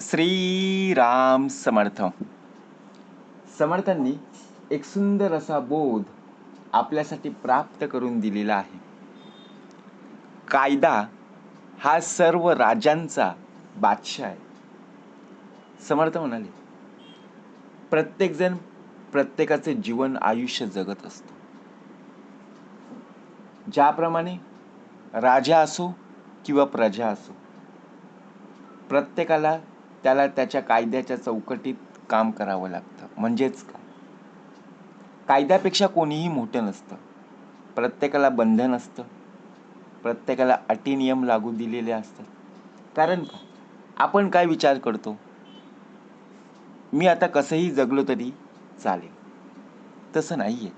श्रीराम समर्थ. समर्थांनी एक सुंदर असा बोध आपल्यासाठी प्राप्त करून दिलेला आहे. कायदा हा सर्व राजांचा बादशाह आहे. समर्थ म्हणाले प्रत्येकजण प्रत्येकाचे जीवन आयुष्य जगत असतो. ज्याप्रमाणे राजा असो किंवा प्रजा असो प्रत्येकाला त्याला त्याच्या कायद्याच्या चौकटीत काम करावं लागतं. म्हणजेच काय? कायद्यापेक्षा कोणीही मोठं नसतं. प्रत्येकाला बंधन असतं. प्रत्येकाला अटी नियम लागू दिलेले असतात. कारण का आपण काय विचार करतो? मी आता कसंही जगलो तरी चालेल. तसं नाही आहे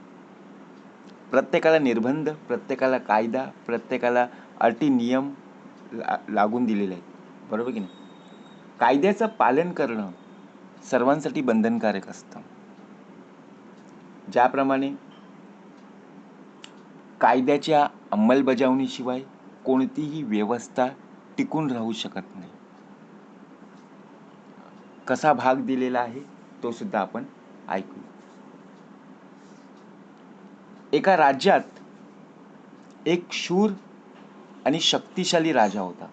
प्रत्येकाला निर्बंध प्रत्येकाला कायदा प्रत्येकाला अटी नियम ला लागून दिलेले आहेत. बरोबर की नाही? कायद्याचं पालन करणं सर्वांसाठी बंधनकारक असतं. ज्याप्रमाणे कायद्याच्या अंमलबजावणीशिवाय कोणतीही व्यवस्था टिकून राहू शकत नाही. कसा भाग दिलेला आहे तो सुद्धा आपण ऐकू. एका राज्यात एक शूर आणि शक्तिशाली राजा होता.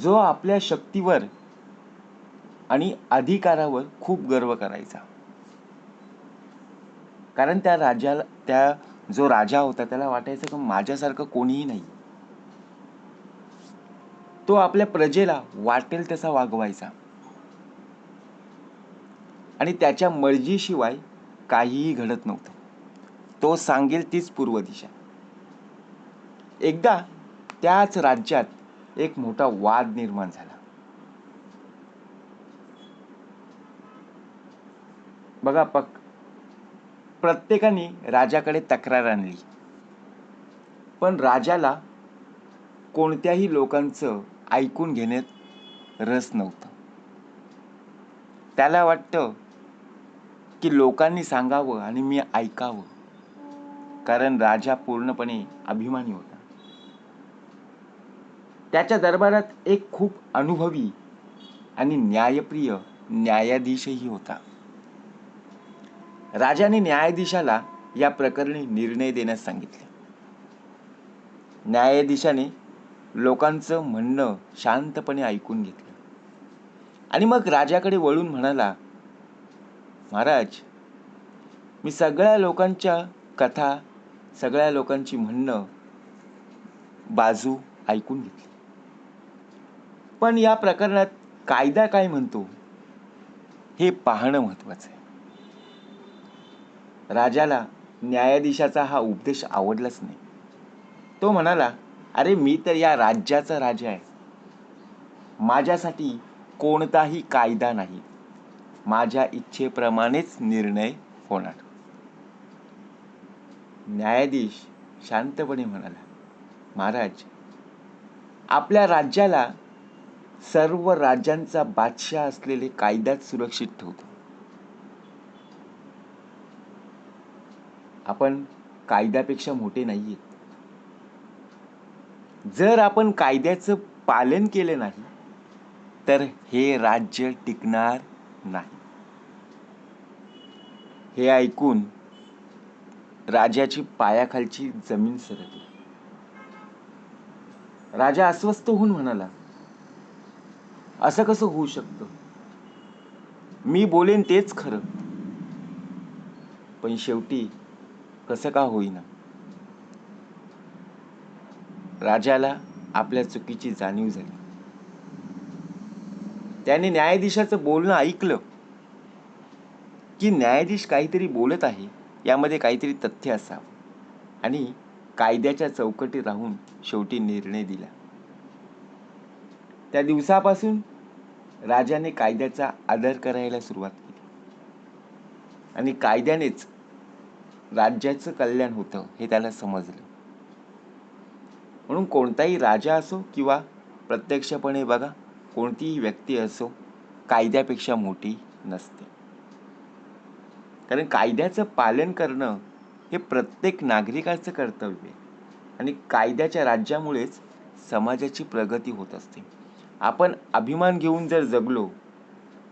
जो आपल्या शक्तीवर आणि अधिकारावर खूप गर्व करायचा. कारण त्या राजाला त्या जो राजा होता त्याला वाटायचं की माझ्यासारखं कोणीही नाही. तो आपल्या प्रजेला वाटेल तसा वागवायचा. आणि त्याच्या मर्जीशिवाय काहीही घडत नव्हतं. तो सांगेल तीच पूर्व दिशा. एकदा त्याच राज्यात एक मोठा वाद निर्माण झाला. बघा पक प्रत्येकाने राजाकडे तक्रार आणली. पण राजाला कोणत्याही लोकांचं ऐकून घेण्यात रस नव्हतं. त्याला वाटतं की लोकांनी सांगावं आणि मी ऐकावं. कारण राजा पूर्णपणे अभिमानी होता. त्याच्या दरबारात एक खूप अनुभवी आणि न्यायप्रिय न्यायाधीशही होता. राजाने न्यायाधीशाला या प्रकरणी निर्णय देण्यास सांगितले. न्यायाधीशाने लोकांचं म्हणणं शांतपणे ऐकून घेतलं. आणि मग राजाकडे वळून म्हणाला महाराज मी सगळ्या लोकांच्या कथा सगळ्या लोकांची म्हणणं बाजू ऐकून घेतली. पण या प्रकरणात कायदा काय म्हणतो? हे पाहणं महत्वाचं आहे. राजाला न्यायाधीशाचा हा उपदेश आवडलाच नाही. तो म्हणाला अरे मी तर या राज्याचा राजा आहे. माझ्यासाठी कोणताही कायदा नाही. माझ्या इच्छेप्रमाणेच निर्णय होणार. न्यायाधीश शांतपणे म्हणाला महाराज आपल्या राज्याला सर्व राज्यांचा बादशाह असलेले कायद्यात सुरक्षित ठेवतो. आपण कायद्यापेक्षा मोठे नाहीये. जर आपण कायद्याचं पालन केले नाही तर हे राज्य टिकणार नाही. हे ऐकून राजाची पायाखालची जमीन सरकली. राजा अस्वस्थ होऊन म्हणाला असं कसं होऊ शकतं? मी बोलेन तेच खरं. पण शेवटी कसं का होईना? राजाला आपल्या चुकीची जाणीव झाली. त्याने न्यायाधीशाचं बोलणं ऐकलं. की न्यायाधीश काहीतरी बोलत आहे यामध्ये काहीतरी तथ्य असावं. आणि कायद्याच्या चौकटीत राहून शेवटी निर्णय दिला. त्या दिवसापासून राजाने कायद्याचा आदर करायला सुरुवात केली. आणि कायद्यानेच राज्याचं कल्याण होतं हे त्याला समजलं. म्हणून कोणताही राजा असो किंवा प्रत्यक्षपणे बघा कोणतीही व्यक्ती असो कायद्यापेक्षा मोठी नसते. कारण कायद्याचं पालन करणं हे प्रत्येक नागरिकाचं कर्तव्य आहे. आणि कायद्याच्या राज्यामुळेच समाजाची प्रगती होत असते. आपण अभिमान घेऊन जर जगलो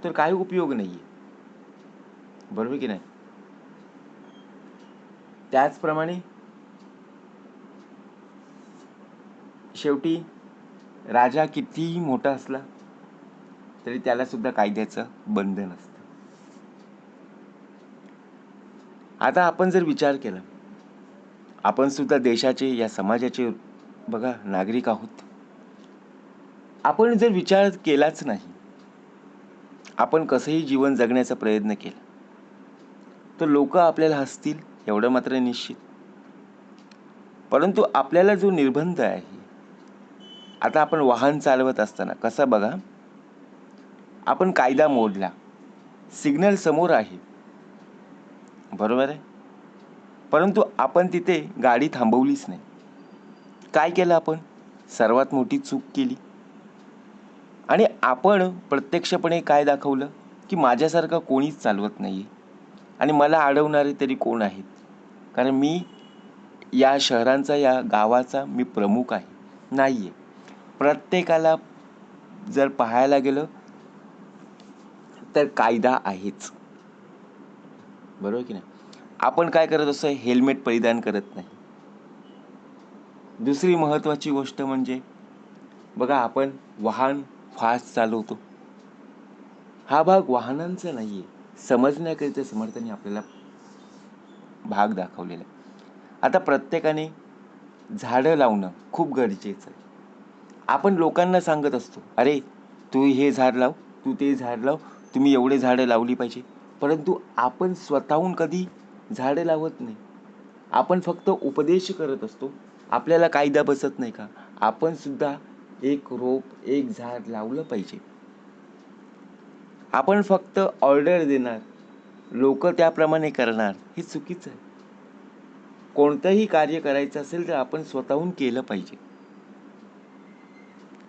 तर काही उपयोग नाही आहे बरोबर की नाही? त्याचप्रमाणे शेवटी राजा कितीही मोठा असला तरी त्याला सुद्धा कायद्याचं बंधन असतं. आता आपण जर विचार केला आपण सुद्धा देशाचे या समाजाचे बघा नागरिक आहोत. आपण जर विचार केलाच नाही आपण कसंही जीवन जगण्याचा प्रयत्न केला तर लोक आपल्याला हसतील एवढं मात्र निश्चित. परंतु आपल्याला जो निर्बंध आहे आता आपण वाहन चालवत असताना कसा बघा आपण कायदा मोडला सिग्नल समोर आहे. बरोबर आहे? परंतु आपण तिथे गाडी थांबवलीच नाही. काय केलं आपण? सर्वात मोठी चूक केली. आणि आपण प्रत्यक्षपणे काय दाखवलं? की माझ्यासारखं कोणीच चालवत नाही आणि मला अडवणारे तरी कोण आहेत? कारण मी या शहरांचा या गावाचा मी प्रमुख आहे. नाही आहे प्रत्येकाला जर पाहायला गेलं तर कायदा आहेच. बरोबर की नाही? आपण काय करत असतो हेल्मेट परिधान करत नाही. दुसरी महत्त्वाची गोष्ट म्हणजे बघा आपण वाहन फास्ट चालवतो हा भाग वाहनांचा नाही आहे समजण्याकरिता समर्थाने आपल्याला भाग दाखवलेला आहे. आता प्रत्येकाने झाडं लावणं खूप गरजेचं आहे. आपण लोकांना सांगत असतो अरे तू हे झाड लाव तू ते झाड लाव तुम्ही एवढे झाडं लावली पाहिजे. परंतु आपण स्वतःहून कधी झाडं लावत नाही. आपण फक्त उपदेश करत असतो आपल्याला कायदा बसत नाही का? आपण सुद्धा एक रोप एक झाड लावलं पाहिजे. आपण फक्त ऑर्डर देणार लोक त्याप्रमाणे करणार हे चुकीचं आहे. कोणतंही कार्य करायचं असेल तर आपण स्वतःहून केलं पाहिजे.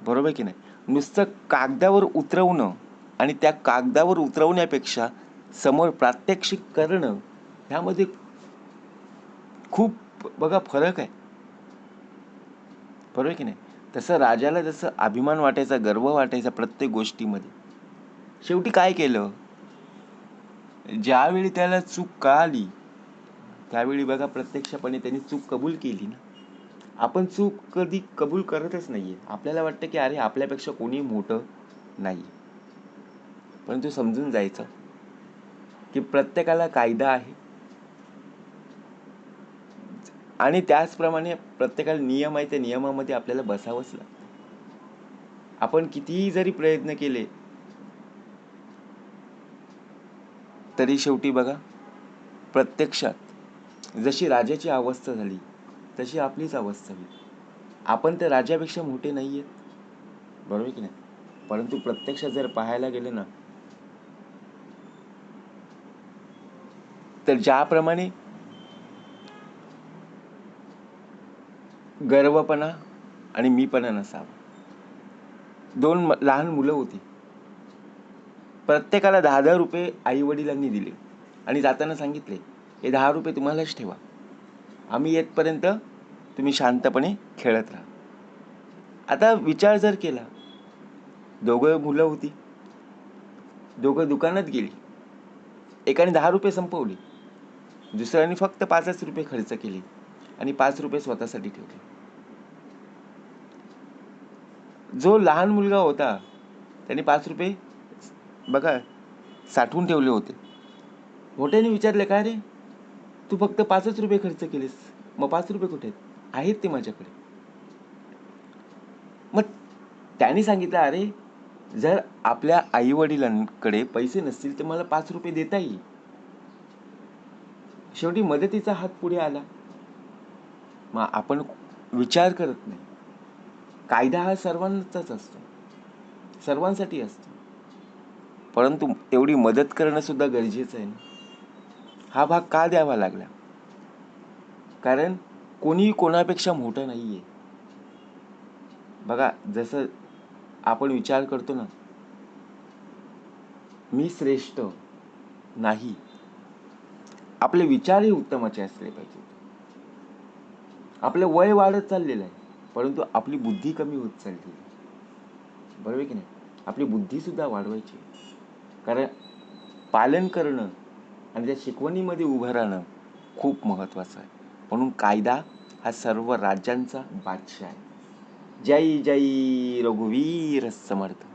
बरोबर की नाही? नुसतं कागदावर उतरवणं आणि त्या कागदावर उतरवण्यापेक्षा समोर प्रात्यक्षिक करणं ह्यामध्ये खूप बघा फरक आहे. बरोबर की नाही? तसं राजाला जसं अभिमान वाटायचा गर्व वाटायचा प्रत्येक गोष्टीमध्ये. शेवटी काय केलं? ज्यावेळी त्याला चूक कळाली त्यावेळी बघा प्रत्यक्षपणे त्यांनी चूक कबूल केली ना. आपण चूक कधी कबूल करतच नाहीये. आपल्याला वाटतं की अरे आपल्यापेक्षा कोणी मोठं नाही परंतु समजून जायचं की प्रत्येकाला कायदा आहे. आणि त्याचप्रमाणे प्रत्येकाला नियम आहे त्या नियमामध्ये आपल्याला बसावंच लागतं. आपण कितीही जरी प्रयत्न केले तरी शेवटी बघा प्रत्यक्षात जशी राजाची अवस्था झाली तशी आपलीच अवस्था होईल आपण त्या राजापेक्षा मोठे नाही आहेत बरोबर की नाही? परंतु प्रत्यक्षात जर पाहायला गेले ना तर ज्याप्रमाणे गर्वपणा आणि मीपणा नसावा. दोन म- लहान मुलं होती. प्रत्येकाला दहा दहा रुपये आई वडिलांनी दिले आणि जाताना सांगितले हे दहा रुपये तुम्हालाच ठेवा. आम्ही येतपर्यंत तुम्ही शांतपणे खेळत राहा. आता विचार जर केला दोघं मुलं होती. दोघं दुकानात गेली. एकाने दहा रुपये संपवले. दुसऱ्याने फक्त पाचच रुपये खर्च केले आणि पाच रुपये स्वतःसाठी ठेवले. जो लहान मुलगा होता त्याने पाच रुपये बघा साठवून ठेवले होते. मोठ्याने विचारले काय रे? तू फक्त पाचच रुपये खर्च केलेस. मग पाच रुपये कुठे आहेत? आहेत ते माझ्याकडे. मग त्याने सांगितलं अरे जर आपल्या आई वडिलांकडे पैसे नसतील तर मला पाच रुपये देता येईल. शेवटी मदतीचा हात पुढे आला. मग आपण विचार करत नाही. कायदा हा सर्वांचाच असतो. सर्वांसाठी असतो. परंतु तेवढी मदत करणं सुद्धा गरजेचं आहे ना. हा भाग का द्यावा लागला? कारण कोणी कोणापेक्षा मोठं नाहीये. बघा जसं आपण विचार करतो ना. मी श्रेष्ठ नाही. आपले विचारही उत्तमाचे असले पाहिजेत. आपलं वय वाढत चाललेलं आहे. परंतु आपली बुद्धी कमी होत चालली. बरोबर आहे की नाही? आपली बुद्धीसुद्धा वाढवायची. कारण पालन करणं आणि त्या शिकवणीमध्ये उभं राहणं खूप महत्त्वाचं आहे. म्हणून कायदा हा सर्व राज्यांचा बादशाह आहे. जय जय रघुवीर समर्थ.